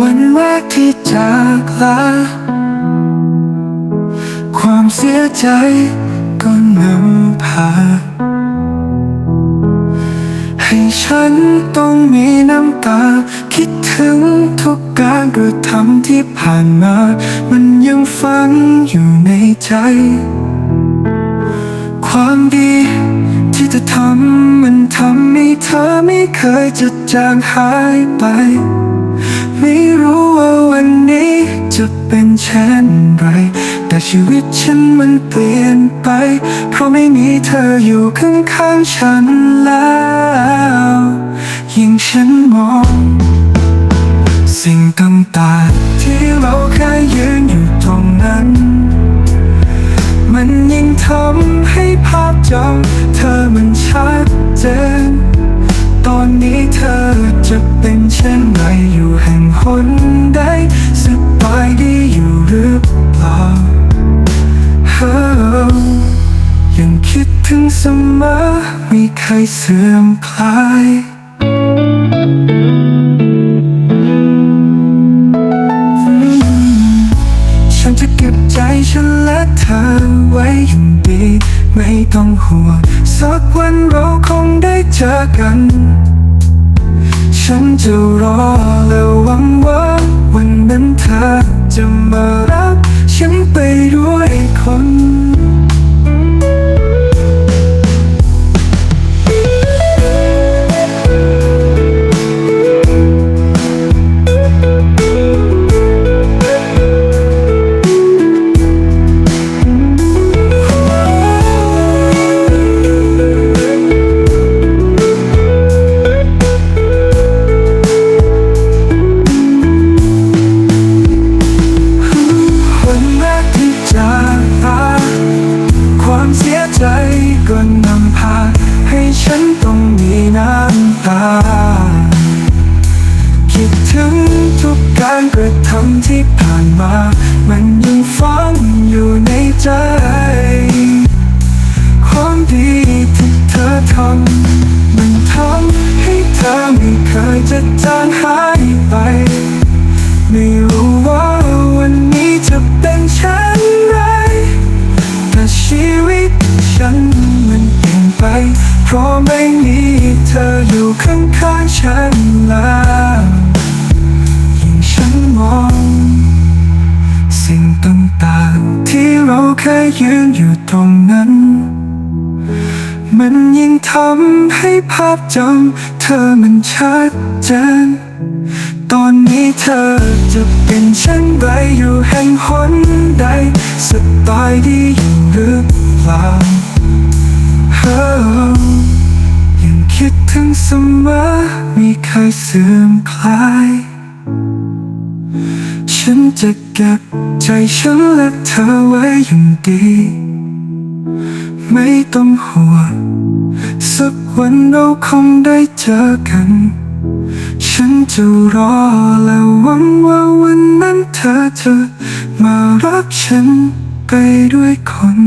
วันแรกที่จากลาความเสียใจก็นำพา ให้ฉันต้องมีน้ำตา คิดถึงทุกการกระทำที่ผ่านมา มันยังฝังอยู่ในใจ ความดีที่เธอทำมันทำให้เธอไม่เคยจะจางหายไป ไม่รู้ว่าวันนี้จะเป็นเช่นไร แต่ชีวิตฉันมันเปลี่ยนไป เพราะไม่มีเธออยู่ข้างๆฉันแล้ว ยิ่งฉันมอง สิ่งต่างๆที่เราเคยยืนอยู่ตรงนั้น มันยิ่งทำให้ภาพจำเธอมันชัดเจน ตอนนี้เธอจะเป็นเช่นไรอยู่แห่งหนใดสบายดีอยู่หรือเปล่าเฮ้อยังคิดถึงเสมอมีใครเสื่อมคลายฉันจะเก็บใจฉันและเธอไว้อย่างดี ไม่ต้องห่วงสักวันเราคงได้เจอกัน ฉันจะรอและหวังว่า วันนั้นเธอจะมารัก การกระทำที่ผ่านมา มันยังฝังอยู่ในใจ ความดีที่เธอทำมันทำให้เธอไม่เคยจะจางหายไป ไม่รู้ว่าวันนี้จะเป็นเช่นไรแต่ชีวิตฉันมันเปลี่ยนไป เพราะไม่มีเธออยู่ข้างๆฉันแล้ว เคยยืนอยู่ตรงนั้น มันยิ่งทำให้ภาพจำเธอมันชัดเจน ตอนนี้เธอจะเป็นเช่นไรอยู่แห่งหนใดสบายดีหรือเปล่าเฮ้อยังคิดถึงเสมอมีใครเสื่อมคลาย จะเก็บใจฉันและเธอไว้อย่างดี ไม่ต้องห่วงสักวันเราคงได้เจอกัน ฉันจะรอและหวังว่าวันนั้นเธอจะมารับฉันไปด้วยคน